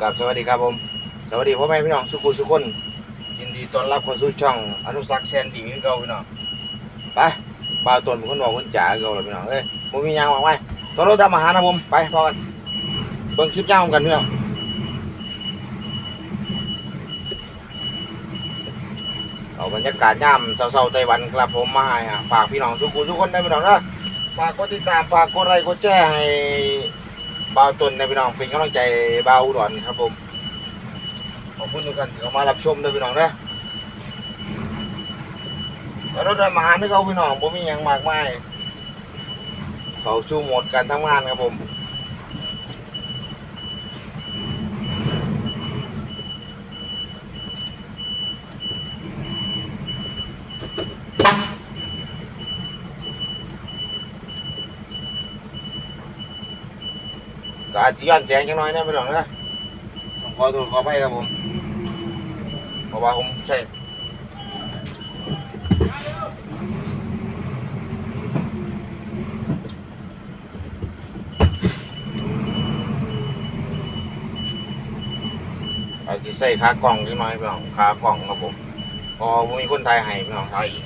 กับสวัสดีครับผม สวัสดีพ่อแม่พี่น้องสุขุสุขคนยินดีต้อนรับเข้าสู่ช่องอนุสักแซนดีนี่เก่าพี่น้องไปบ่าวตนเป็นคนบอกคนจ๋าเก่าเลยพี่น้องเอ้ยผมมียางวางไว้ตอนเราทำอาหารนะผมไปพอกันเบิ่งคลิปยาวกันพี่น้องเอาบรรยากาศย่ำเศร้าๆไต้หวันครับผมมาให้อะฝากพี่น้องทุกคนทุกคนได้พี่น้องนะฝากกดติดตามฝากกดไลค์กดแชร์ให้ บ่าวตนในพี่น้องเป็นกำลังใจบ่าวอุดรครับผมขอบคุณทุกท่านที่เข้ามารับชมด้วยพี่น้องนะรถมาหาที่เขาพี่น้องผมมีอย่างมากมายเขาชูหมดการทำงานครับผม ก็อาจจะย้อนแสงจังน้อยนะพี่น้องนะต้องขอโทษขออภัยครับผมเพราะว่าผมใช่อาจจะใส่ขากล่องนิดหน่อยพี่น้องขากล่องครับผมพอมีคนไทยให้พี่น้องไทยอีก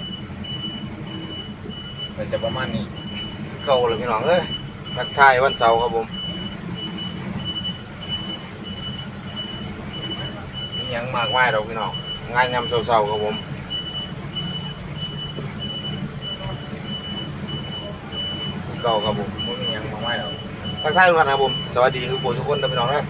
มันจะประมาณนี้เก่าเลยพี่น้องเอ้ยทักทายวันเสาร์ครับผมมีห ยังมากมายดอกพี่น้องงานยำเสาร์ๆครับผมเก่าครับผมไม่มียังมากมายดอกทักทายทุกท่านครับผม สวัสดีทุกคนทุกคนนะพี่น้องนะ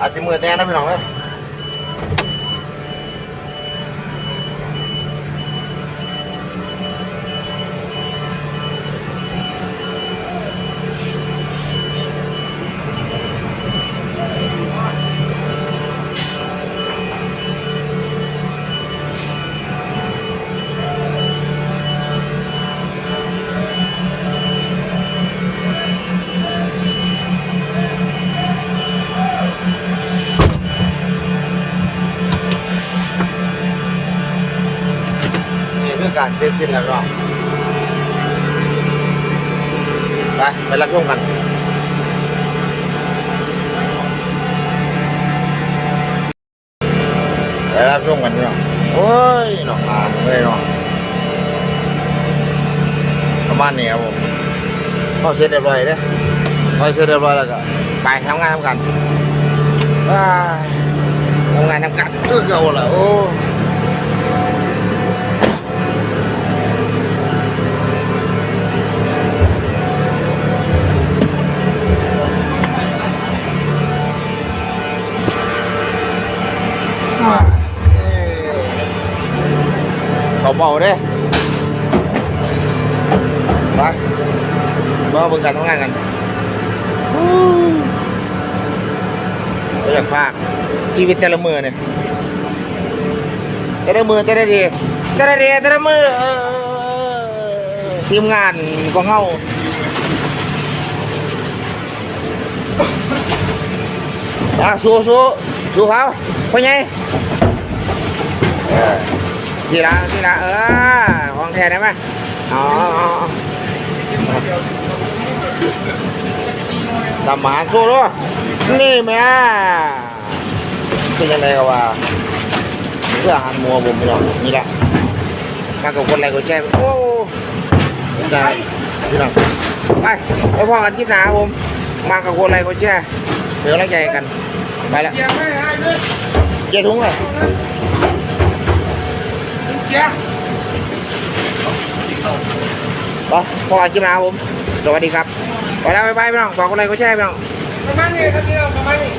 อาจจะมือแน่นะพี่น้องนี่คื การเช็ดชิ้นแล้วก็ไปไปรับชมกันไปรับชมกันพี่น้องโอ้ยหนองอาเลยเนาะประมาณนี้ครับผมพอเสร็จเรียบร้อยเด้พอเสร็จเรียบร้อยแล้วก็ไปทำงานทำกันว้ายทำงานทำกันก็เก่าแหละโอ้ เขาเบาเด้ไปมาเบิ่งกันทำงานกันฮู้เราอยากฝากชีวิตแต่ละมือเนี่ยแต่ละมือแต่ละเดียแต่ละเดียแต่ละมือทีมงานของเฮาอะสู้สู้สู้เขาพ่อใหญ่เออ ทีละทีละเออของแท้ได้ไหมอ๋ออ๋ออ๋อทำอาหาสู้ด้วยนี่แม่เป็นยังไงกันวะเพื่ออาหารมัวผมพี่น้องนี่แหละมากับคนอะไรก็แช่โอ้ใจพี่น้องไปไปพ่อกันคลิปหนาครับผมมากับคนอะไรก็แช่เดี๋ยวเราใจกันไปแล้วเกียร์ไม่ให้เลยเกียร์ถุงเลย เกียร์ไปพ่อกันคลิปหนาครับผม สวัสดีครับ ไปแล้วบ๊ายบายพี่น้องฝากคนอะไรก็แช่พี่น้องประมาณนี้ครับพี่น้องประมาณนี้